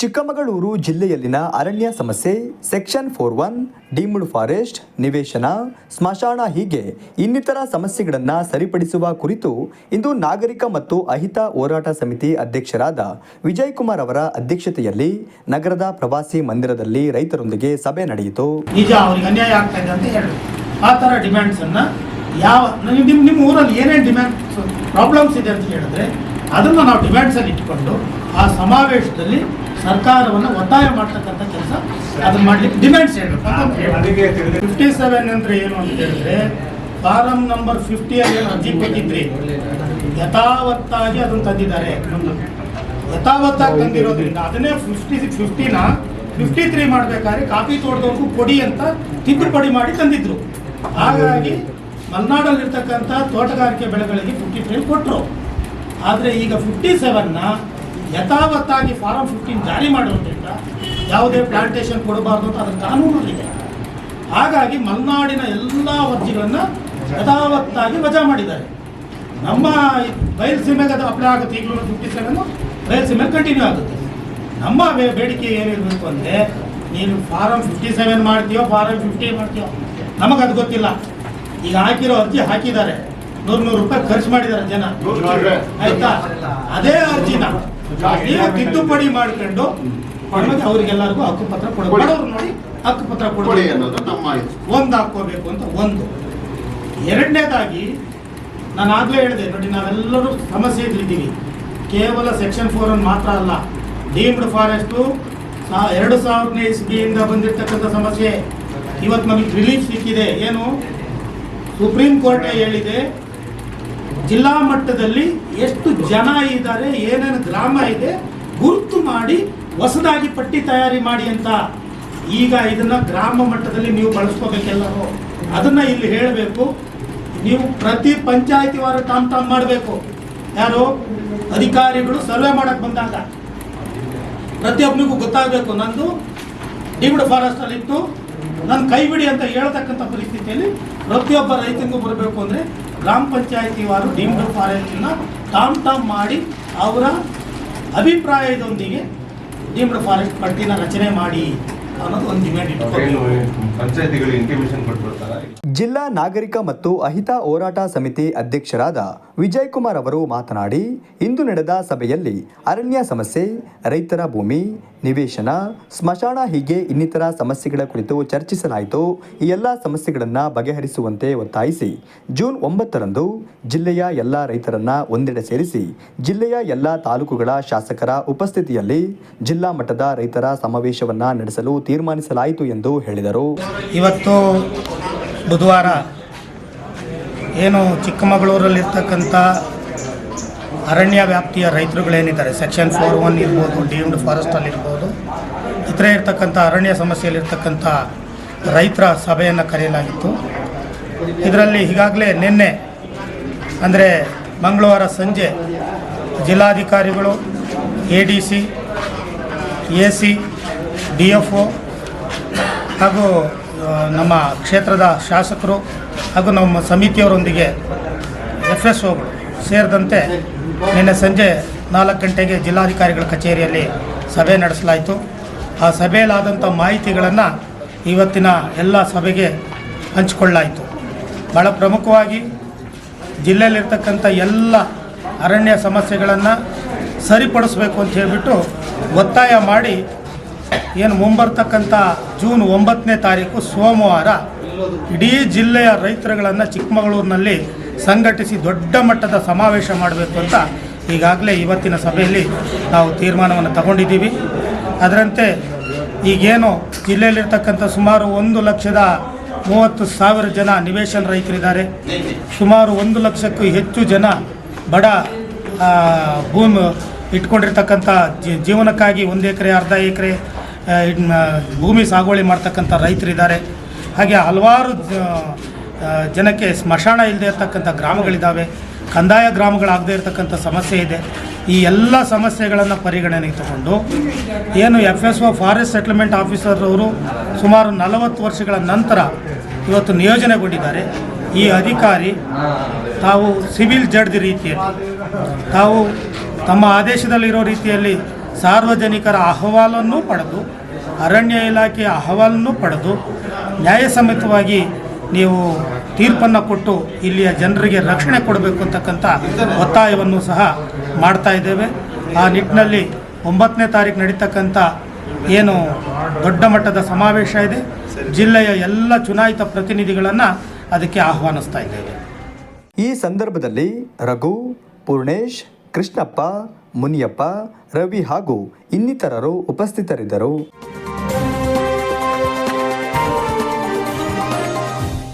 ಚಿಕ್ಕಮಗಳೂರು ಜಿಲ್ಲೆಯಲ್ಲಿನ ಅರಣ್ಯ ಸಮಸ್ಯೆ, section four one deemed forest, ನಿವೇಶನ, ಸ್ಮಶಾನ ಹೀಗೆ ಇನ್ನಿತರ ಸಮಸ್ಯೆಗಳನ್ನು ಸರಿಪಡಿಸುವ ಕುರಿತು ಇಂದು ನಾಗರಿಕ ಮತ್ತು ಅಹಿತ ಹೋರಾಟ ಸಮಿತಿ ಅಧ್ಯಕ್ಷರಾದ ವಿಜಯ್ ಕುಮಾರ್ ಅವರ ಅಧ್ಯಕ್ಷತೆಯಲ್ಲಿ ನಗರದ ಪ್ರವಾಸಿ ಮಂದಿರದಲ್ಲಿ ರೈತರೊಂದಿಗೆ ಸಭೆ ನಡೆಯಿತು. ನಿಜ, ಅವರಿಗೆ ಅನ್ಯಾಯ ಆಗ್ತಾ ಅಂತ ಹೇಳಿ. ಆ ಥರ ಡಿಮ್ಯಾಂಡ್ಸನ್ನು ಯಾವ ನಿಮ್ಮ ಊರಲ್ಲಿ ಏನೇನು ಡಿಮ್ಯಾಂಡ್ ಪ್ರಾಬ್ಲಮ್ಸ್ ಇದೆ ಅಂತ ಹೇಳಿದ್ರೆ ಅದನ್ನು ನಾವು ಡಿಮ್ಯಾಂಡ್ಸಲ್ಲಿ ಇಟ್ಟುಕೊಂಡು ಆ ಸಮಾವೇಶದಲ್ಲಿ ಸರ್ಕಾರವನ್ನು ಒತ್ತಾಯ ಮಾಡ್ತಕ್ಕಂಥ ಕೆಲಸ ಅದನ್ನು ಮಾಡಲಿಕ್ಕೆ ಡಿಮ್ಯಾಂಡ್ಸ್ ಹೇಳಬೇಕು ಫಿಫ್ಟಿ ಸೆವೆನ್ ಅಂದರೆ ಏನು ಅಂತ ಹೇಳಿದ್ರೆ ಫಾರಂ ನಂಬರ್ ಫಿಫ್ಟಿಯಲ್ಲಿ ಏನು ಅರ್ಜಿ ಕೊಟ್ಟಿದ್ರಿ? ಯಥಾವತ್ತಾಗಿ ಅದನ್ನು ತಂದಿದ್ದಾರೆ. ಯಥಾವತ್ತಾಗಿ ತಂದಿರೋದ್ರಿಂದ ಅದನ್ನೇ ಫಿಫ್ಟಿ ಸಿಕ್ಸ್ ಫಿಫ್ಟಿನ ಫಿಫ್ಟಿ ತ್ರೀ ಮಾಡಬೇಕಾದ್ರೆ ಕಾಫಿ ತೋಟದವ್ರಿಗೂ ಕೊಡಿ ಅಂತ ತಿದ್ದುಪಡಿ ಮಾಡಿ ತಂದಿದ್ರು. ಹಾಗಾಗಿ ಮಲೆನಾಡಲ್ಲಿರ್ತಕ್ಕಂಥ ತೋಟಗಾರಿಕೆ ಬೆಳೆಗಳಿಗೆ ಫಿಫ್ಟಿ ತ್ರೀ ಕೊಟ್ಟರು ಆದರೆ ಈಗ ಫಿಫ್ಟಿ ಸೆವೆನ್ನ ಯಥಾವತ್ತಾಗಿ ಫಾರಂ ಫಿಫ್ಟೀನ್ ಜಾರಿ ಮಾಡೋದ್ರಿಂದ ಯಾವುದೇ ಪ್ಲಾಂಟೇಷನ್ ಕೊಡಬಾರ್ದು ಅಂತ ಅದರ ಇದೆ. ಹಾಗಾಗಿ ಮಲೆನಾಡಿನ ಎಲ್ಲ ಅರ್ಜಿಗಳನ್ನು ಯಥಾವತ್ತಾಗಿ ವಜಾ ಮಾಡಿದ್ದಾರೆ. ನಮ್ಮ ಬಯಲುಸೀಮೆಗೆ ಅದು ಅಪ್ಲೈ ಆಗುತ್ತೆ, ಈಗಲೂ ಫಿಫ್ಟಿ ಸೆವೆನ್ನು ಬಯಲುಸೀಮೆಗೆ ಕಂಟಿನ್ಯೂ ಆಗುತ್ತೆ. ನಮ್ಮ ಬೇಡಿಕೆ ಏನಿರಬೇಕು ಅಂದರೆ ನೀನು ಫಾರಂ ಫಿಫ್ಟಿ ಸೆವೆನ್ ಮಾಡ್ತೀಯೋ ಫಾರಂ ಫಿಫ್ಟಿ ಮಾಡ್ತೀಯೋ, ನಮಗದು ಗೊತ್ತಿಲ್ಲ. ಈಗ ಹಾಕಿರೋ ಅರ್ಜಿ ಹಾಕಿದ್ದಾರೆ. ನೂರು ನೂರು ರೂಪಾಯಿ ಖರ್ಚು ಮಾಡಿದಾರೆ ಜನ. ಆಯ್ತಾ? ಅದೇ ಅರ್ಜಿನ. ನೀವು ತಿದ್ದುಪಡಿ ಮಾಡ್ಕೊಂಡು ನಮಗೆ ಅವರಿಗೆಲ್ಲರಿಗೂ ಹಕ್ಕುಪತ್ರ ಕೊಡಬೇಕು ನೋಡಿ ಹಕ್ಕುಪತ್ರ ಕೊಡಿ. ಕೊಡಬೇಕು ಅನ್ನೋದು ನಮ್ಮ ಒಂದು ಹಾಕೋಬೇಕು ಅಂತ ಒಂದು. ಎರಡನೇದಾಗಿ ನಾನು ಆಗಲೇ ಹೇಳಿದೆ ನೋಡಿ ನಾವೆಲ್ಲರೂ ಸಮಸ್ಯೆ ಇದ್ದಿದ್ದೀವಿ ಕೇವಲ ಸೆಕ್ಷನ್ ಫೋರ್ ಅನ್ನು ಮಾತ್ರ ಅಲ್ಲ ಡೀಮ್ಡ್ ಫಾರೆಸ್ಟು ಎರಡು ಸಾವಿರನೇ ಇಸ್ವಿಯಿಂದ ಬಂದಿರತಕ್ಕಂಥ ಸಮಸ್ಯೆ. ಇವತ್ತು ನಮಗೆ ರಿಲೀಫ್ ಸಿಕ್ಕಿದೆ. ಏನು? ಸುಪ್ರೀಂ ಕೋರ್ಟೇ ಹೇಳಿದೆ ಜಿಲ್ಲಾ ಮಟ್ಟದಲ್ಲಿ ಎಷ್ಟು ಜನ ಇದ್ದಾರೆ, ಏನೇನು ಗ್ರಾಮ ಇದೆ, ಗುರುತು ಮಾಡಿ ಹೊಸದಾಗಿ ಪಟ್ಟಿ ತಯಾರಿ ಮಾಡಿ ಅಂತ ಈಗ ಇದನ್ನ ಗ್ರಾಮ ಮಟ್ಟದಲ್ಲಿ ನೀವು ಬಳಸ್ಕೋಬೇಕೆಲ್ಲರೂ ಅದನ್ನ ಇಲ್ಲಿ ಹೇಳಬೇಕು. ನೀವು ಪ್ರತಿ ಪಂಚಾಯತಿ ವಾರ ಟಾಮ್ ಟಾಮ್ ಮಾಡಬೇಕು. ಯಾರು? ಅಧಿಕಾರಿಗಳು ಸರ್ವೆ ಮಾಡಕ್ ಬಂದಾಗ. ಪ್ರತಿಯೊಬ್ಬನಿಗೂ ಗೊತ್ತಾಗಬೇಕು ನಂದು. ಡಿಮ್ಡ್ ಇತ್ತು ನನ್ನ ಕೈ ಬಿಡಿ ಅಂತ ಹೇಳ್ತಕ್ಕಂಥ ಪರಿಸ್ಥಿತಿಯಲ್ಲಿ ಪ್ರತಿಯೊಬ್ಬ ರೈತನಿಗೂ ಬರಬೇಕು ಅಂದರೆ ಗ್ರಾಮ ಪಂಚಾಯತಿ ವಾರು ಡೀಮ್ಡ್ ಫಾರೆಸ್ಟ್ನ ಟಾಮ್ ಟಾಮ್ ಮಾಡಿ ಅವರ ಅಭಿಪ್ರಾಯದೊಂದಿಗೆ ಡೀಮ್ಡ್ ಫಾರೆಸ್ಟ್ ಪಟ್ಟಿನ ರಚನೆ ಮಾಡಿ ಜಿಲ್ಲಾ ನಾಗರಿಕ ಮತ್ತು ಅಹಿತ ಹೋರಾಟ ಸಮಿತಿ ಅಧ್ಯಕ್ಷರಾದ ವಿಜಯ್ ಕುಮಾರ್ ಅವರು ಮಾತನಾಡಿ ಇಂದು ನಡೆದ ಸಭೆಯಲ್ಲಿ ಅರಣ್ಯ ಸಮಸ್ಯೆ ರೈತರ ಭೂಮಿ ನಿವೇಶನ, ಸ್ಮಶಾನ ಹೀಗೆ ಇನ್ನಿತರ ಸಮಸ್ಯೆಗಳ ಕುರಿತು ಚರ್ಚಿಸಲಾಯಿತು. ಈ ಎಲ್ಲ ಸಮಸ್ಯೆಗಳನ್ನು ಬಗೆಹರಿಸುವಂತೆ ಒತ್ತಾಯಿಸಿ, ಜೂನ್ ಒಂಬತ್ತರಂದು ಜಿಲ್ಲೆಯ ಎಲ್ಲ ರೈತರನ್ನ ಒಂದೆಡೆ ಸೇರಿಸಿ, ಜಿಲ್ಲೆಯ ಎಲ್ಲ ತಾಲೂಕುಗಳ ಶಾಸಕರ ಉಪಸ್ಥಿತಿಯಲ್ಲಿ ಜಿಲ್ಲಾ ಮಟ್ಟದ ರೈತರ ಸಮಾವೇಶವನ್ನ ನಡೆಸಲು ತೀರ್ಮಾನಿಸಲಾಯಿತು ಎಂದು ಹೇಳಿದರು. ಇವತ್ತು ಬುಧವಾರ, ಏನು ಚಿಕ್ಕಮಗಳೂರಲ್ಲಿರ್ತಕ್ಕಂಥ ಅರಣ್ಯ ವ್ಯಾಪ್ತಿಯ ರೈತರುಗಳೇನಿದ್ದಾರೆ? ಸೆಕ್ಷನ್ ಫೋರ್ ಒನ್ ಇರ್ಬೋದು ಡೀಮ್ಡ್ ಫಾರೆಸ್ಟಲ್ಲಿ ಇರ್ಬೋದು. ಇತರೆ ಇರ್ತಕ್ಕಂಥ ಅರಣ್ಯ ಸಮಸ್ಯೆಯಲ್ಲಿರ್ತಕ್ಕಂಥ ರೈತರ ಸಭೆಯನ್ನು ಕರೆಯಲಾಗಿತ್ತು. ಇದರಲ್ಲಿ ಈಗಾಗಲೇ ನಿನ್ನೆ, ಅಂದರೆ ಮಂಗಳವಾರ ಸಂಜೆ ಜಿಲ್ಲಾಧಿಕಾರಿಗಳು A D C A C D F O ಹಾಗೂ ನಮ್ಮ ಕ್ಷೇತ್ರದ ಶಾಸಕರು ಹಾಗೂ ನಮ್ಮ ಸಮಿತಿಯವರೊಂದಿಗೆ ಎಫ್ ಎಸ್ ಒಗಳು ಸೇರಿದಂತೆ ನಿನ್ನೆ ಸಂಜೆ ನಾಲ್ಕು ಗಂಟೆಗೆ ಜಿಲ್ಲಾಧಿಕಾರಿಗಳ ಕಚೇರಿಯಲ್ಲಿ ಸಭೆ ನಡೆಸಲಾಯಿತು. ಆ ಸಭೆಯಲ್ಲಾದಂಥ ಮಾಹಿತಿಗಳನ್ನು ಇವತ್ತಿನ ಎಲ್ಲ ಸಭೆಗೆ ಹಂಚಿಕೊಳ್ಳಲಾಯಿತು. ಭಾಳ ಪ್ರಮುಖವಾಗಿ ಜಿಲ್ಲೆಯಲ್ಲಿರ್ತಕ್ಕಂಥ ಎಲ್ಲ ಅರಣ್ಯ ಸಮಸ್ಯೆಗಳನ್ನು ಸರಿಪಡಿಸಬೇಕು ಅಂತ ಹೇಳಿಬಿಟ್ಟು ಒತ್ತಾಯ ಮಾಡಿ ಏನು ಮುಂಬರ್ತಕ್ಕಂಥ ಜೂನ್ ಒಂಬತ್ತನೇ ತಾರೀಕು ಸೋಮವಾರ ಇಡೀ ಜಿಲ್ಲೆಯ ರೈತರುಗಳನ್ನು ಚಿಕ್ಕಮಗಳೂರಿನಲ್ಲಿ ಸಂಘಟಿಸಿ ದೊಡ್ಡ ಮಟ್ಟದ ಸಮಾವೇಶ ಮಾಡಬೇಕು ಅಂತ ಈಗಾಗಲೇ ಇವತ್ತಿನ ಸಭೆಯಲ್ಲಿ ನಾವು ತೀರ್ಮಾನವನ್ನು ತಗೊಂಡಿದ್ದೀವಿ. ಅದರಂತೆ ಈಗೇನು ಜಿಲ್ಲೆಯಲ್ಲಿರ್ತಕ್ಕಂಥ ಸುಮಾರು ಒಂದು ಲಕ್ಷದ ಮೂವತ್ತು ಸಾವಿರ ಜನ ನಿವೇಶನ ರೈತರಿದ್ದಾರೆ. ಸುಮಾರು ಒಂದು ಲಕ್ಷಕ್ಕೂ ಹೆಚ್ಚು ಜನ ಬಡ ಭೂಮಿ ಇಟ್ಕೊಂಡಿರ್ತಕ್ಕಂಥ ಜೀವನಕ್ಕಾಗಿ ಒಂದು ಎಕರೆ, ಅರ್ಧ ಎಕರೆ ಭೂಮಿ ಸಾಗುವಳಿ ಮಾಡ್ತಕ್ಕಂಥ ರೈತರಿದ್ದಾರೆ. ಹಾಗೆ ಹಲವಾರು ಜನಕ್ಕೆ ಸ್ಮಶಾನ ಇಲ್ಲದೆ ಇರತಕ್ಕಂಥ ಗ್ರಾಮಗಳಿದ್ದಾವೆ, ಕಂದಾಯ ಗ್ರಾಮಗಳಾಗದೇ ಇರತಕ್ಕಂಥ ಸಮಸ್ಯೆ ಇದೆ. ಈ ಎಲ್ಲ ಸಮಸ್ಯೆಗಳನ್ನು ಪರಿಗಣನೆಗೆ ತಗೊಂಡು ಏನು F S O forest settlement officer ಅವರು ಸುಮಾರು ನಲವತ್ತು ವರ್ಷಗಳ ನಂತರ ಇವತ್ತು ನಿಯೋಜನೆಗೊಂಡಿದ್ದಾರೆ. ಈ ಅಧಿಕಾರಿ ತಾವು ಸಿವಿಲ್ ಜಡ್ಜ್ ರೀತಿಯಲ್ಲಿ, ತಾವು ತಮ್ಮ ಆದೇಶದಲ್ಲಿರೋ ರೀತಿಯಲ್ಲಿ ಸಾರ್ವಜನಿಕರ ಅಹವಾಲನ್ನು ಪಡೆದು, ಅರಣ್ಯ ಇಲಾಖೆಯ ಅಹವಾಲನ್ನು ಪಡೆದು, ನ್ಯಾಯಸಮ್ಮತವಾಗಿ ನೀವು ತೀರ್ಪನ್ನು ಕೊಟ್ಟು ಇಲ್ಲಿಯ ಜನರಿಗೆ ರಕ್ಷಣೆ ಕೊಡಬೇಕು ಅಂತಕ್ಕಂಥ ಒತ್ತಾಯವನ್ನು ಸಹ ಮಾಡ್ತಾ ಇದ್ದೇವೆ. ಆ ನಿಟ್ಟಿನಲ್ಲಿ ಒಂಬತ್ತನೇ ತಾರೀಕು ನಡೀತಕ್ಕಂಥ ಏನು ದೊಡ್ಡ ಮಟ್ಟದ ಸಮಾವೇಶ ಇದೆ. ಜಿಲ್ಲೆಯ ಎಲ್ಲ ಚುನಾಯಿತ ಪ್ರತಿನಿಧಿಗಳನ್ನು ಅದಕ್ಕೆ ಆಹ್ವಾನಿಸ್ತಾ ಇದ್ದೇವೆ. ಈ ಸಂದರ್ಭದಲ್ಲಿ ರಘು, ಪೂರ್ಣೇಶ್, ಕೃಷ್ಣಪ್ಪ, ಮುನಿಯಪ್ಪ, ರವಿ ಹಾಗೂ ಇನ್ನಿತರರು ಉಪಸ್ಥಿತರಿದ್ದರು.